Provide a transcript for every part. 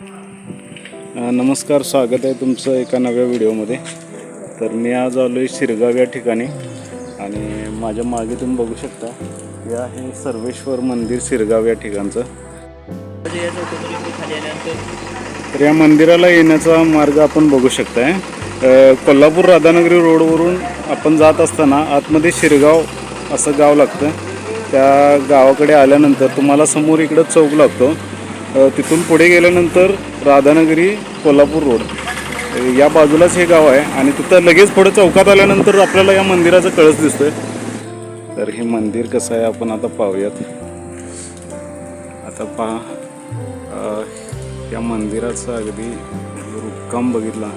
नमस्कार स्वागत आहे तुमचं एका नव्या व्हिडिओमध्ये. तर मी आज आलो आहे शिरगाव या ठिकाणी आणि माझ्या मागे तुम्ही बघू शकता हे आहे सर्वेश्वर मंदिर शिरगाव या ठिकाणचं. तर या मंदिराला येण्याचा मार्ग आपण बघू शकताय. कोल्हापूर राधानगरी रोडवरून आपण जात असताना आतमध्ये शिरगाव असं गाव लागतं. त्या गावाकडे आल्यानंतर तुम्हाला समोर इकडं चौक लागतो. तिथून पुढे गेल्यानंतर राधानगरी कोल्हापूर रोड. या बाजूलाच हे गाव आहे आणि तिथं लगेच पुढे चौकात आल्यानंतर आपल्याला या मंदिराचा कळस दिसतोय. तर हे मंदिर कसं आहे आपण आता पाहूयात. आता पहा या मंदिराचं अगदी रुक्काम बघितला.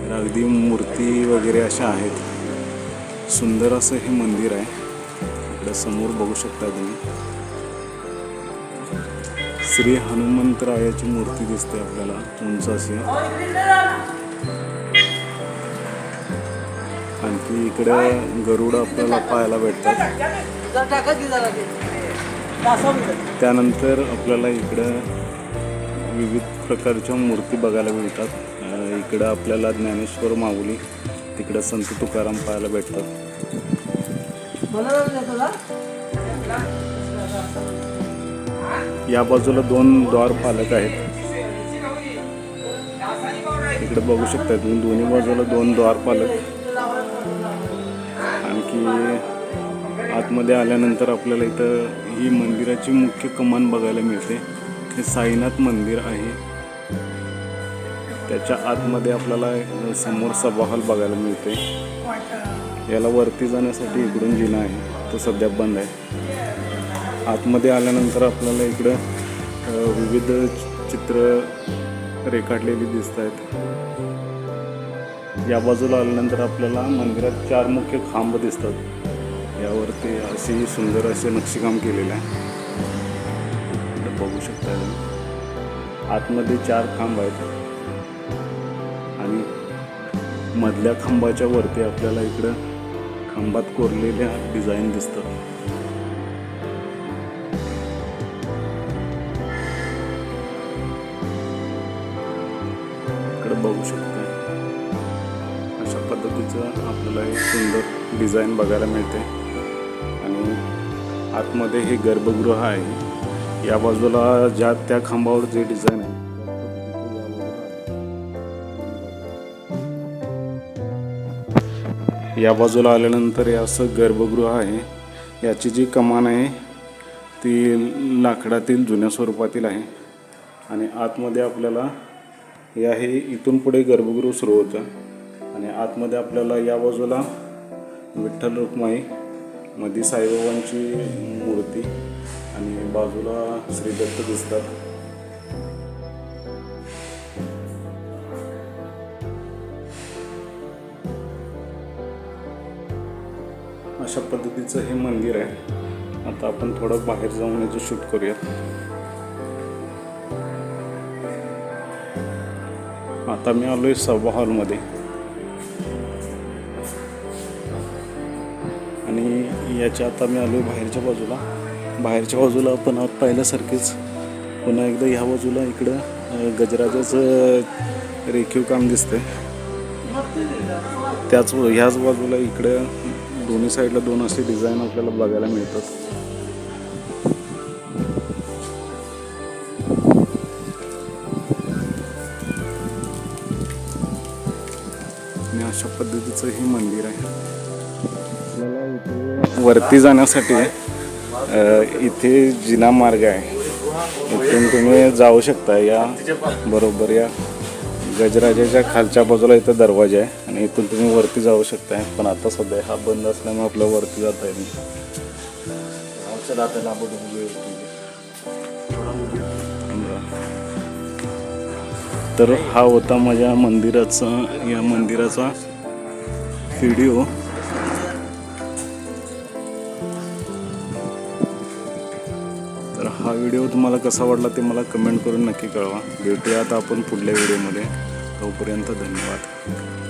तर अगदी मूर्ती वगैरे अशा आहेत. सुंदर असं हे मंदिर आहे. इकडं समोर बघू शकता तुम्ही. श्री हनुमंतरायाची मूर्ती दिसते आपल्याला उंच अशी आणखी इकडे गरुड आपल्याला पाहायला भेटतात. त्यानंतर आपल्याला इकडं विविध प्रकारच्या मूर्ती बघायला मिळतात. इकडं आपल्याला ज्ञानेश्वर माऊली तिकडं संत तुकाराम पाहायला भेटतात. या बाजूला दोन द्वार पालक आहेत. इकडे बघू शकता तुम्ही दोन्ही बाजूला दोन द्वार पालक. आणखी आतमध्ये आल्यानंतर आपल्याला इथं ही मंदिराची मुख्य कमान बघायला मिळते. हे साईनाथ मंदिर आहे. त्याच्या आतमध्ये आपल्याला समोर सभाहॉल बघायला मिळते. याला वरती जाण्यासाठी इकडून जिना आहे. तो सध्या बंद आहे. आतमध्ये आल्यानंतर आपल्याला इकडं विविध चित्र रेखाटलेली दिसत आहेत. या बाजूला आल्यानंतर आपल्याला मंदिरात चार मुख्य खांब दिसतात. यावरती अशी सुंदर असे नक्षीकाम केलेलं आहे. बघू शकता आतमध्ये चार खांब आहेत. आणि मधल्या खांबाच्या वरती आपल्याला इकडं खांबात कोरलेल्या डिझाईन दिसतात. बघू शकतो. अशा पद्धतीचं आपल्याला एक सुंदर डिझाईन बघायला मिळते. आणि आतमध्ये हे गर्भगृह आहे. या बाजूला ज्या त्या खांबावर जे डिझाईन आहे. या बाजूला आल्यानंतर हे असं गर्भगृह आहे. याची जी कमान आहे ती लाकडातील जुन्या स्वरूपातील आहे. आणि आतमध्ये आपल्याला या हे इथून पुढे गर्भगृह सुरू होतं. आणि आतमध्ये आपल्याला या बाजूला विठ्ठल रुक्माई मधी साईबाबांची मूर्ती आणि बाजूला श्री दत्त दिसतात. अशा पद्धतीचं हे मंदिर आहे. आता आपण थोडं बाहेर जाऊन याचं शूट करूयात. आता मी आलो आहे सभा हॉलमध्ये आणि याच्या आता मी आलो आहे बाहेरच्या बाजूला. बाहेरच्या बाजूला आपण आहोत पाहिल्यासारखेच. पुन्हा एकदा ह्या बाजूला इकडं अं, गजराजाचं रेखीव काम दिसतंय. त्याच ह्याच बाजूला इकडं दोन्ही साईडला दोन असे डिझाईन आपल्याला बघायला मिळतात. अशा पद्धतीचं हे मंदिर आहे. इथे वरती जाण्यासाठी इथे जिना मार्ग आहे. इथून तुम्ही जाऊ शकता या बरोबर या गजराजाच्या खालच्या बाजूला इथं दरवाजा आहे आणि इथून तुम्ही वरती जाऊ शकता. पण आता सध्या हा बंद असल्यामुळे आपलं वरती जाता येईल तर हा होता माझ्या मंदिराचा या मंदिराचा व्हिडिओ तर हा व्हिडिओ तुम्हाला कसा वाटला ते मला कमेंट करून नक्की कळवा. भेटूया आता आपण पुढल्या व्हिडिओमध्ये तोपर्यंत धन्यवाद.